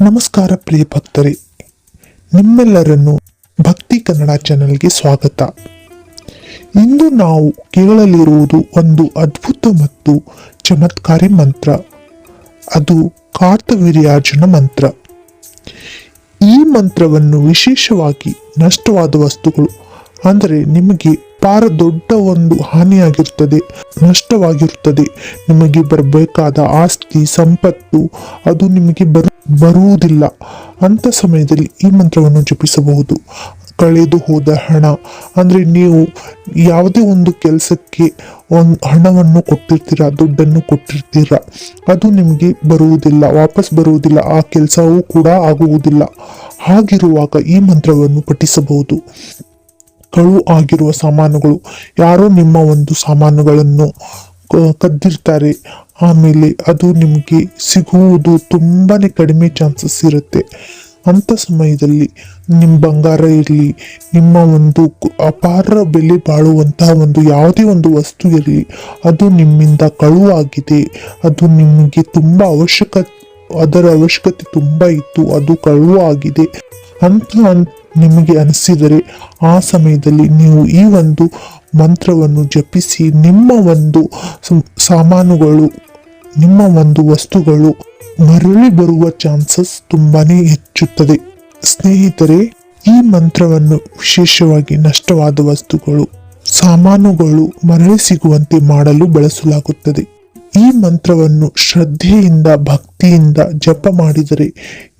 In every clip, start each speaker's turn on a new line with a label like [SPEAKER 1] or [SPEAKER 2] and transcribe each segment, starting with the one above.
[SPEAKER 1] ನಮಸ್ಕಾರ ಪ್ರಿಯ ಭಕ್ತರೇ, ನಿಮ್ಮೆಲ್ಲರನ್ನು ಭಕ್ತಿ ಕನ್ನಡ ಚಾನೆಲ್ಗೆ ಸ್ವಾಗತ. ಇಂದು ನಾವು ಕೇಳಲಿರುವುದು ಒಂದು ಅದ್ಭುತ ಮತ್ತು ಚಮತ್ಕಾರಿ ಮಂತ್ರ. ಅದು ಕಾರ್ತವೀರ್ಯಾರ್ಜುನ ಮಂತ್ರ. ಈ ಮಂತ್ರವನ್ನು ವಿಶೇಷವಾಗಿ ನಷ್ಟವಾದ ವಸ್ತುಗಳು ಅಂದರೆ ನಿಮಗೆ ಪಾರ ದೊಡ್ಡ ಒಂದು ಹಾನಿಯಾಗಿರ್ತದೆ ನಷ್ಟವಾಗಿರುತ್ತದೆ ನಿಮಗೆ ಬರಬೇಕಾದ ಆಸ್ತಿ, ಸಂಪತ್ತು ಅದು ನಿಮಗೆ ಬರು ಬರುವುದಿಲ್ಲ. ಅಂತ ಸಮಯದಲ್ಲಿ ಈ ಮಂತ್ರವನ್ನು ಜಪಿಸಬಹುದು. ಕಳೆದು ಹೋದ ಹಣ, ಅಂದರೆ ನೀವು ಯಾವುದೇ ಒಂದು ಕೆಲಸಕ್ಕೆ ಒಂದು ಹಣವನ್ನು ಕೊಟ್ಟಿರ್ತೀರ, ದುಡ್ಡನ್ನು ಕೊಟ್ಟಿರ್ತೀರ, ಅದು ನಿಮಗೆ ಬರುವುದಿಲ್ಲ, ವಾಪಸ್ ಬರುವುದಿಲ್ಲ, ಆ ಕೆಲಸವೂ ಕೂಡ ಆಗುವುದಿಲ್ಲ. ಹಾಗಿರುವಾಗ ಈ ಮಂತ್ರವನ್ನು ಪಠಿಸಬಹುದು. ಕಳು ಆಗಿರುವ ಸಾಮಾನುಗಳು. ಯಾರೋ ನಿಮ್ಮ ಒಂದು ಸಾಮಾನುಗಳನ್ನು ಕದ್ದಿರ್ತಾರೆ. ಆಮೇಲೆ ಅದು ನಿಮಗೆ ಸಿಗುವುದು ತುಂಬಾ ಕಡಿಮೆ ಚಾನ್ಸಸ್ ಇರುತ್ತೆ. ಅಂಥ ಸಮಯದಲ್ಲಿ ನಿಮ್ಮ ಬಂಗಾರ ಇರಲಿ, ನಿಮ್ಮ ಒಂದು ಅಪಾರ ಬೆಲೆ ಬಾಳುವಂತಹ ಒಂದು ಯಾವುದೇ ಒಂದು ವಸ್ತು ಇರಲಿ, ಅದು ನಿಮ್ಮಿಂದ ಕಳುವಾಗಿದೆ ಅದು ನಿಮಗೆ ತುಂಬ ಅವಶ್ಯಕ ಅದರ ಅವಶ್ಯಕತೆ ತುಂಬ ಇತ್ತು. ಅದು ಕಳುವಾಗಿದೆ ಅಂತ ನಿಮಗೆ ಅನಿಸಿದರೆ ಆ ಸಮಯದಲ್ಲಿ ನೀವು ಈ ಒಂದು ಮಂತ್ರವನ್ನು ಜಪಿಸಿ ನಿಮ್ಮ ಒಂದು ಸಾಮಾನುಗಳು, ನಿಮ್ಮ ಒಂದು ವಸ್ತುಗಳು ಮರಳಿ ಬರುವ ಚಾನ್ಸಸ್ ತುಂಬಾನೇ ಹೆಚ್ಚುತ್ತದೆ. ಸ್ನೇಹಿತರೆ, ಈ ಮಂತ್ರವನ್ನು ವಿಶೇಷವಾಗಿ ನಷ್ಟವಾದ ವಸ್ತುಗಳು, ಸಾಮಾನುಗಳು ಮರಳಿ ಸಿಗುವಂತೆ ಮಾಡಲು ಬಳಸಲಾಗುತ್ತದೆ. ಈ ಮಂತ್ರವನ್ನು ಶ್ರದ್ಧೆಯಿಂದ, ಭಕ್ತಿಯಿಂದ ಜಪ ಮಾಡಿದರೆ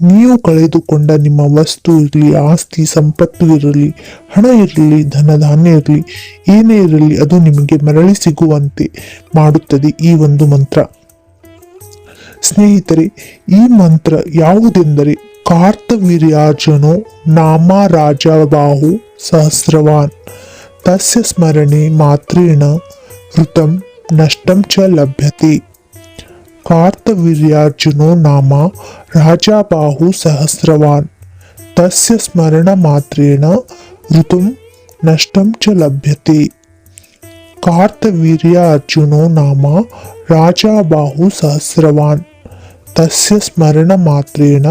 [SPEAKER 1] ನೀವು ಕಳೆದುಕೊಂಡ ನಿಮ್ಮ ವಸ್ತು ಇರಲಿ, ಆಸ್ತಿ ಸಂಪತ್ತು ಇರಲಿ, ಹಣ ಇರಲಿ, ಧನಧಾನ್ಯ ಇರಲಿ, ಏನೇ ಇರಲಿ ಅದು ನಿಮಗೆ ಮರಳಿ ಸಿಗುವಂತೆ ಮಾಡುತ್ತದೆ ಈ ಒಂದು ಮಂತ್ರ. ಸ್ನೇಹಿತರೆ, ಈ ಮಂತ್ರ ಯಾವುದೆಂದರೆ ಕಾರ್ತವೀರ್ಯಾರ್ಜುನೋ ನಾಮ ರಾಜಬಾಹು ಸಹಸ್ರವಾನ್. ತಸ್ಯ ಸ್ಮರಣೆ ಮಾತ್ರೇಣ ಋತಂ ನಷ್ಟಂ ಚ ಲಭ್ಯತೆ ಕಾರ್ತವೀರ್ಯಾರ್ಜುನೋ ನಾಮ ರಾಜಾಬಾಹು ಸಹಸ್ರವಾನ್ ತಸ್ಯ ಸ್ಮರಣ ಮಾತ್ರೇಣ ಋತುಂ ನಷ್ಟಂ ಚ ಲಭ್ಯತೆ ಕಾರ್ತವೀರ್ಯ ಅರ್ಜುನೋ ನಾಮ ರಾಜಾಬಾಹು ಸಹಸ್ರವಾನ್ ತಸ್ಯ ಸ್ಮರಣ ಮಾತ್ರೇಣ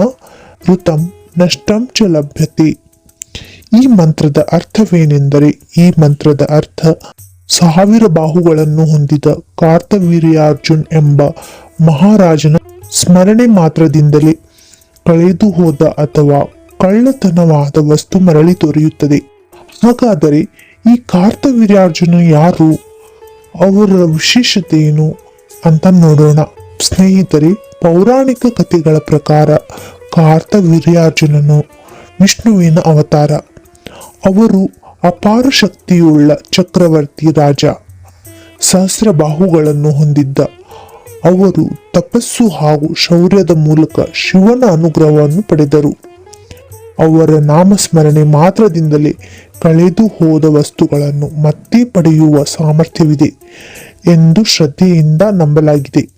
[SPEAKER 1] ಋತಂ ನಷ್ಟಂ ಚ ಲಭ್ಯತೆ ಈ ಮಂತ್ರದ ಅರ್ಥವೇನೆಂದರೆ ಈ ಮಂತ್ರದ ಅರ್ಥ ಸಾವಿರ ಬಾಹುಗಳನ್ನು ಹೊಂದಿದ ಕಾರ್ತವೀರ್ಯಾರ್ಜುನ್ ಎಂಬ ಮಹಾರಾಜನ ಸ್ಮರಣೆ ಮಾತ್ರದಿಂದಲೇ ಕಳೆದು ಹೋದ ಅಥವಾ ಕಳ್ಳತನವಾದ ವಸ್ತು ಮರಳಿ ದೊರೆಯುತ್ತದೆ. ಹಾಗಾದರೆ ಈ ಕಾರ್ತವೀರ್ಯಾರ್ಜುನ ಯಾರು? ಅವರ ವಿಶೇಷತೆ ಏನು ಅಂತ ನೋಡೋಣ. ಸ್ನೇಹಿತರೆ, ಪೌರಾಣಿಕ ಕಥೆಗಳ ಪ್ರಕಾರ ಕಾರ್ತವೀರ್ಯಾರ್ಜುನನು ವಿಷ್ಣುವಿನ ಅವತಾರ. ಅವರು ಅಪಾರ ಶಕ್ತಿಯುಳ್ಳ ಚಕ್ರವರ್ತಿ ರಾಜ. ಸಹಸ್ರ ಬಾಹುಗಳನ್ನು ಹೊಂದಿದ್ದ ಅವರು ತಪಸ್ಸು ಹಾಗೂ ಶೌರ್ಯದ ಮೂಲಕ ಶಿವನ ಅನುಗ್ರಹವನ್ನು ಪಡೆದರು. ಅವರ ನಾಮಸ್ಮರಣೆ ಮಾತ್ರದಿಂದಲೇ ಕಳೆದು ಹೋದ ವಸ್ತುಗಳನ್ನು ಮತ್ತೆ ಪಡೆಯುವ ಸಾಮರ್ಥ್ಯವಿದೆ ಎಂದು ಶ್ರದ್ಧೆಯಿಂದ ನಂಬಲಾಗಿದೆ.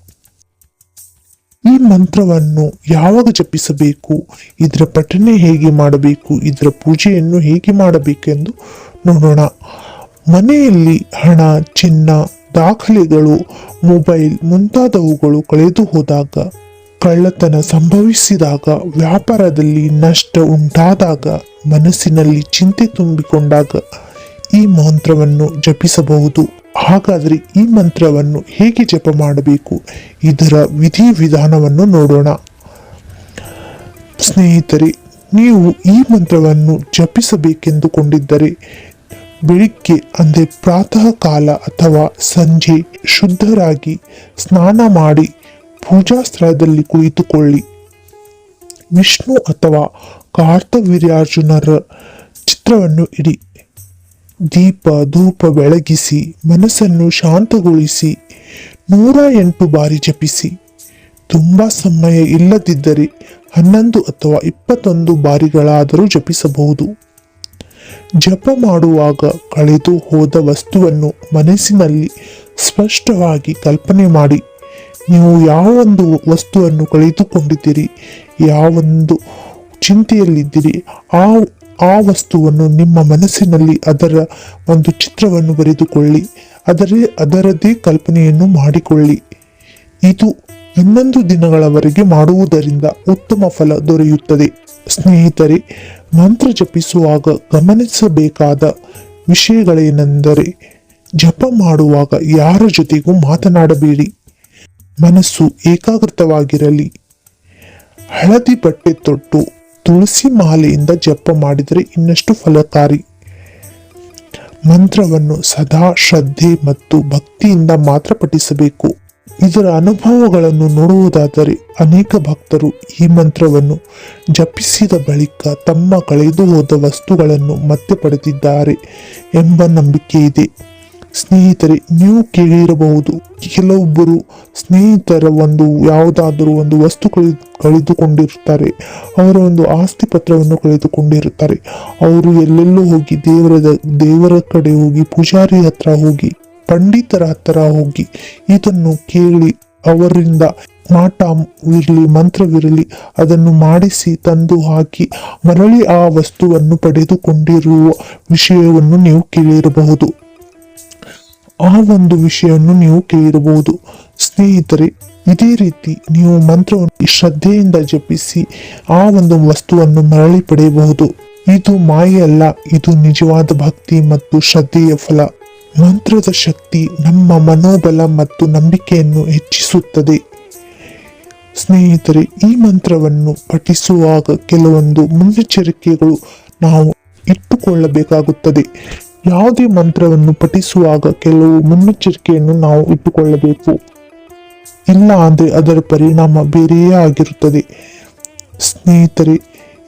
[SPEAKER 1] ಈ ಮಂತ್ರವನ್ನು ಯಾವಾಗ ಜಪಿಸಬೇಕು? ಇದರ ಪಠನೆ ಹೇಗೆ ಮಾಡಬೇಕು? ಇದರ ಪೂಜೆಯನ್ನು ಹೇಗೆ ಮಾಡಬೇಕೆಂದು ನೋಡೋಣ. ಮನೆಯಲ್ಲಿ ಹಣ, ಚಿನ್ನ, ದಾಖಲೆಗಳು, ಮೊಬೈಲ್ ಮುಂತಾದವುಗಳು ಕಳೆದು ಹೋದಾಗ, ಕಳ್ಳತನ ಸಂಭವಿಸಿದಾಗ, ವ್ಯಾಪಾರದಲ್ಲಿ ನಷ್ಟ ಉಂಟಾದಾಗ, ಮನಸ್ಸಿನಲ್ಲಿ ಚಿಂತೆ ತುಂಬಿಕೊಂಡಾಗ ಈ ಮಂತ್ರವನ್ನು ಜಪಿಸಬಹುದು. ಹಾಗಾದರೆ ಈ ಮಂತ್ರವನ್ನು ಹೇಗೆ ಜಪ ಮಾಡಬೇಕು? ಇದರ ವಿಧಿ ವಿಧಾನವನ್ನು ನೋಡೋಣ. ಸ್ನೇಹಿತರೆ, ನೀವು ಈ ಮಂತ್ರವನ್ನು ಜಪಿಸಬೇಕೆಂದುಕೊಂಡಿದ್ದರೆ, ಬೆಳಿಗ್ಗೆ ಅಂದರೆ ಪ್ರಾತಃ ಕಾಲ ಅಥವಾ ಸಂಜೆ ಶುದ್ಧರಾಗಿ ಸ್ನಾನ ಮಾಡಿ ಪೂಜಾ ಸ್ಥಳದಲ್ಲಿ ಕುಳಿತುಕೊಳ್ಳಿ. ವಿಷ್ಣು ಅಥವಾ ಕಾರ್ತವೀರ್ಯಾರ್ಜುನರ ಚಿತ್ರವನ್ನು ಇಡಿ. ದೀಪ ಧೂಪ ಬೆಳಗಿಸಿ, ಮನಸ್ಸನ್ನು ಶಾಂತಗೊಳಿಸಿ, ನೂರ ಎಂಟು ಬಾರಿ ಜಪಿಸಿ. ತುಂಬ ಸಮಯ ಇಲ್ಲದಿದ್ದರೆ ಹನ್ನೊಂದು ಅಥವಾ ಇಪ್ಪತ್ತೊಂದು ಬಾರಿಗಳಾದರೂ ಜಪಿಸಬಹುದು. ಜಪ ಮಾಡುವಾಗ ಕಳೆದು ಹೋದ ವಸ್ತುವನ್ನು ಮನಸ್ಸಿನಲ್ಲಿ ಸ್ಪಷ್ಟವಾಗಿ ಕಲ್ಪನೆ ಮಾಡಿ, ನೀವು ಯಾವೊಂದು ವಸ್ತುವನ್ನು ಕಳೆದುಕೊಂಡಿದ್ದೀರಿ, ಯಾವೊಂದು ಚಿಂತೆಯಲ್ಲಿದ್ದೀರಿ, ಆ ಆ ವಸ್ತುವನ್ನು ನಿಮ್ಮ ಮನಸ್ಸಿನಲ್ಲಿ ಅದರ ಒಂದು ಚಿತ್ರವನ್ನು ಬರೆದುಕೊಳ್ಳಿ. ಅದರೇ, ಅದರದೇ ಕಲ್ಪನೆಯನ್ನು ಮಾಡಿಕೊಳ್ಳಿ. ಇದು ಹನ್ನೊಂದು ದಿನಗಳವರೆಗೆ ಮಾಡುವುದರಿಂದ ಉತ್ತಮ ಫಲ ದೊರೆಯುತ್ತದೆ. ಸ್ನೇಹಿತರೆ, ಮಂತ್ರ ಜಪಿಸುವಾಗ ಗಮನಿಸಬೇಕಾದ ವಿಷಯಗಳೇನೆಂದರೆ, ಜಪ ಮಾಡುವಾಗ ಯಾರ ಜೊತೆಗೂ ಮಾತನಾಡಬೇಡಿ. ಮನಸ್ಸು ಏಕಾಗ್ರತವಾಗಿರಲಿ. ಹಳದಿ ಬಟ್ಟೆ ತೊಟ್ಟು ತುಳಸಿ ಮಾಲೆಯಿಂದ ಜಪ ಮಾಡಿದರೆ ಇನ್ನಷ್ಟು ಫಲಕಾರಿ. ಮಂತ್ರವನ್ನು ಸದಾ ಶ್ರದ್ಧೆ ಮತ್ತು ಭಕ್ತಿಯಿಂದ ಮಾತ್ರ ಪಠಿಸಬೇಕು. ಇದರ ಅನುಭವಗಳನ್ನು ನೋಡುವುದಾದರೆ ಅನೇಕ ಭಕ್ತರು ಈ ಮಂತ್ರವನ್ನು ಜಪಿಸಿದ ಬಳಿಕ ತಮ್ಮ ಕಳೆದು ಹೋದ ವಸ್ತುಗಳನ್ನು ಮತ್ತೆ ಪಡೆದಿದ್ದಾರೆ ಎಂಬ ನಂಬಿಕೆ ಇದೆ. ಸ್ನೇಹಿತರೆ, ನೀವು ಕೇಳಿರಬಹುದು. ಕೆಲವೊಬ್ಬರು ಸ್ನೇಹಿತರ ಒಂದು ಯಾವುದಾದರೂ ಒಂದು ವಸ್ತು ಕಳೆ, ಕಳೆದುಕೊಂಡಿರುತ್ತಾರೆ. ಅವರ ಒಂದು ಆಸ್ತಿ ಪತ್ರವನ್ನು ಕಳೆದುಕೊಂಡಿರುತ್ತಾರೆ. ಅವರು ಎಲ್ಲೆಲ್ಲೂ ಹೋಗಿ ದೇವರ ದೇವರ ಕಡೆ ಹೋಗಿ ಪೂಜಾರಿ ಹತ್ರ ಹೋಗಿ, ಪಂಡಿತರ ಹತ್ರ ಹೋಗಿ ಇದನ್ನು ಕೇಳಿ ಅವರಿಂದ ಮಾಟ ಇರಲಿ, ಮಂತ್ರವಿರಲಿ, ಅದನ್ನು ಮಾಡಿಸಿ ತಂದು ಹಾಕಿ ಮರಳಿ ಆ ವಸ್ತುವನ್ನು ಪಡೆದುಕೊಂಡಿರುವ ವಿಷಯವನ್ನು ನೀವು ಕೇಳಿರಬಹುದು. ಆ ಒಂದು ವಿಷಯವನ್ನು ನೀವು ಕೇಳಿರಬಹುದು ಸ್ನೇಹಿತರೆ, ಇದೇ ರೀತಿ ನೀವು ಮಂತ್ರವನ್ನು ಶ್ರದ್ಧೆಯಿಂದ ಜಪಿಸಿ ಆ ಒಂದು ವಸ್ತುವನ್ನು ಮರಳಿ ಪಡೆಯಬಹುದು. ಇದು ಮಾಯೆಯಲ್ಲ, ಇದು ನಿಜವಾದ ಭಕ್ತಿ ಮತ್ತು ಶ್ರದ್ಧೆಯ ಫಲ. ಮಂತ್ರದ ಶಕ್ತಿ ನಮ್ಮ ಮನೋಬಲ ಮತ್ತು ನಂಬಿಕೆಯನ್ನು ಹೆಚ್ಚಿಸುತ್ತದೆ. ಸ್ನೇಹಿತರೆ, ಈ ಮಂತ್ರವನ್ನು ಪಠಿಸುವಾಗ ಕೆಲವೊಂದು ಮುನ್ನೆಚ್ಚರಿಕೆಗಳು ನಾವು ಇಟ್ಟುಕೊಳ್ಳಬೇಕಾಗುತ್ತದೆ. ಯಾವುದೇ ಮಂತ್ರವನ್ನು ಪಠಿಸುವಾಗ ಕೆಲವು ಮುನ್ನೆಚ್ಚರಿಕೆಯನ್ನು ನಾವು ಇಟ್ಟುಕೊಳ್ಳಬೇಕು. ಇಲ್ಲ ಅಂದರೆ ಅದರ ಪರಿಣಾಮ ಬೇರೆಯೇ ಆಗಿರುತ್ತದೆ. ಸ್ನೇಹಿತರೆ,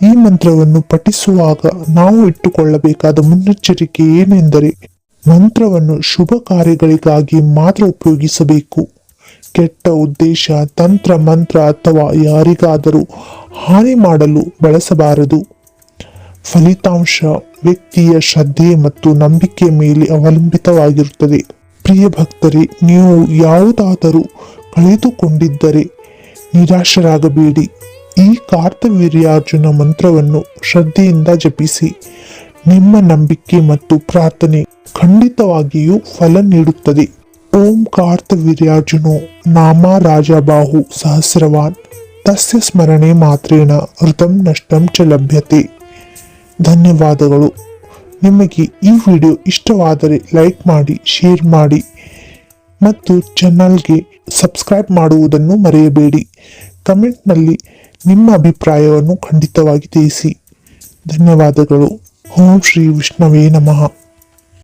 [SPEAKER 1] ಈ ಮಂತ್ರವನ್ನು ಪಠಿಸುವಾಗ ನಾವು ಇಟ್ಟುಕೊಳ್ಳಬೇಕಾದ ಮುನ್ನೆಚ್ಚರಿಕೆ ಏನೆಂದರೆ ಮಂತ್ರವನ್ನು ಶುಭ ಕಾರ್ಯಗಳಿಗಾಗಿ ಮಾತ್ರ ಉಪಯೋಗಿಸಬೇಕು. ಕೆಟ್ಟ ಉದ್ದೇಶ, ತಂತ್ರ, ಮಂತ್ರ ಅಥವಾ ಯಾರಿಗಾದರೂ ಹಾನಿ ಮಾಡಲು ಬಳಸಬಾರದು. ಫಲಿತಾಂಶ, ವ್ಯಕ್ತಿಯ ಶ್ರದ್ಧೆ ಮತ್ತು ನಂಬಿಕೆ ಮೇಲೆ ಅವಲಂಬಿತವಾಗಿರುತ್ತದೆ. ಪ್ರಿಯ ಭಕ್ತರೇ, ನೀವು ಯಾವುದಾದರೂ ಕಳೆದುಕೊಂಡಿದ್ದರೆ ನಿರಾಶರಾಗಬೇಡಿ. ಈ ಕಾರ್ತವೀರ್ಯಾರ್ಜುನ ಮಂತ್ರವನ್ನು ಶ್ರದ್ಧೆಯಿಂದ ಜಪಿಸಿ. ನಿಮ್ಮ ನಂಬಿಕೆ ಮತ್ತು ಪ್ರಾರ್ಥನೆ ಖಂಡಿತವಾಗಿಯೂ ಫಲ ನೀಡುತ್ತದೆ. ಓಂ ಕಾರ್ತವೀರ್ಯಾರ್ಜುನೋ ನಾಮ ರಾಜಬಾಹು ಸಹಸ್ರವಾನ್. ತಸ್ಯ ಸ್ಮರಣೆ ಮಾತ್ರೇಣ, ಋತಂ ನಷ್ಟಂ ಚ ಲಭ್ಯತೆ. ಧನ್ಯವಾದಗಳು. ನಿಮಗೆ ಈ ವಿಡಿಯೋ ಇಷ್ಟವಾದರೆ ಲೈಕ್ ಮಾಡಿ, ಶೇರ್ ಮಾಡಿ ಮತ್ತು ಚಾನಲ್ಗೆ ಸಬ್ಸ್ಕ್ರೈಬ್ ಮಾಡುವುದನ್ನು ಮರೆಯಬೇಡಿ. ಕಮೆಂಟ್ನಲ್ಲಿ ನಿಮ್ಮ ಅಭಿಪ್ರಾಯವನ್ನು ಖಂಡಿತವಾಗಿ ತಿಳಿಸಿ. ಧನ್ಯವಾದಗಳು. ಓಂ ಶ್ರೀ ವಿಷ್ಣುವೇ ನಮಃ.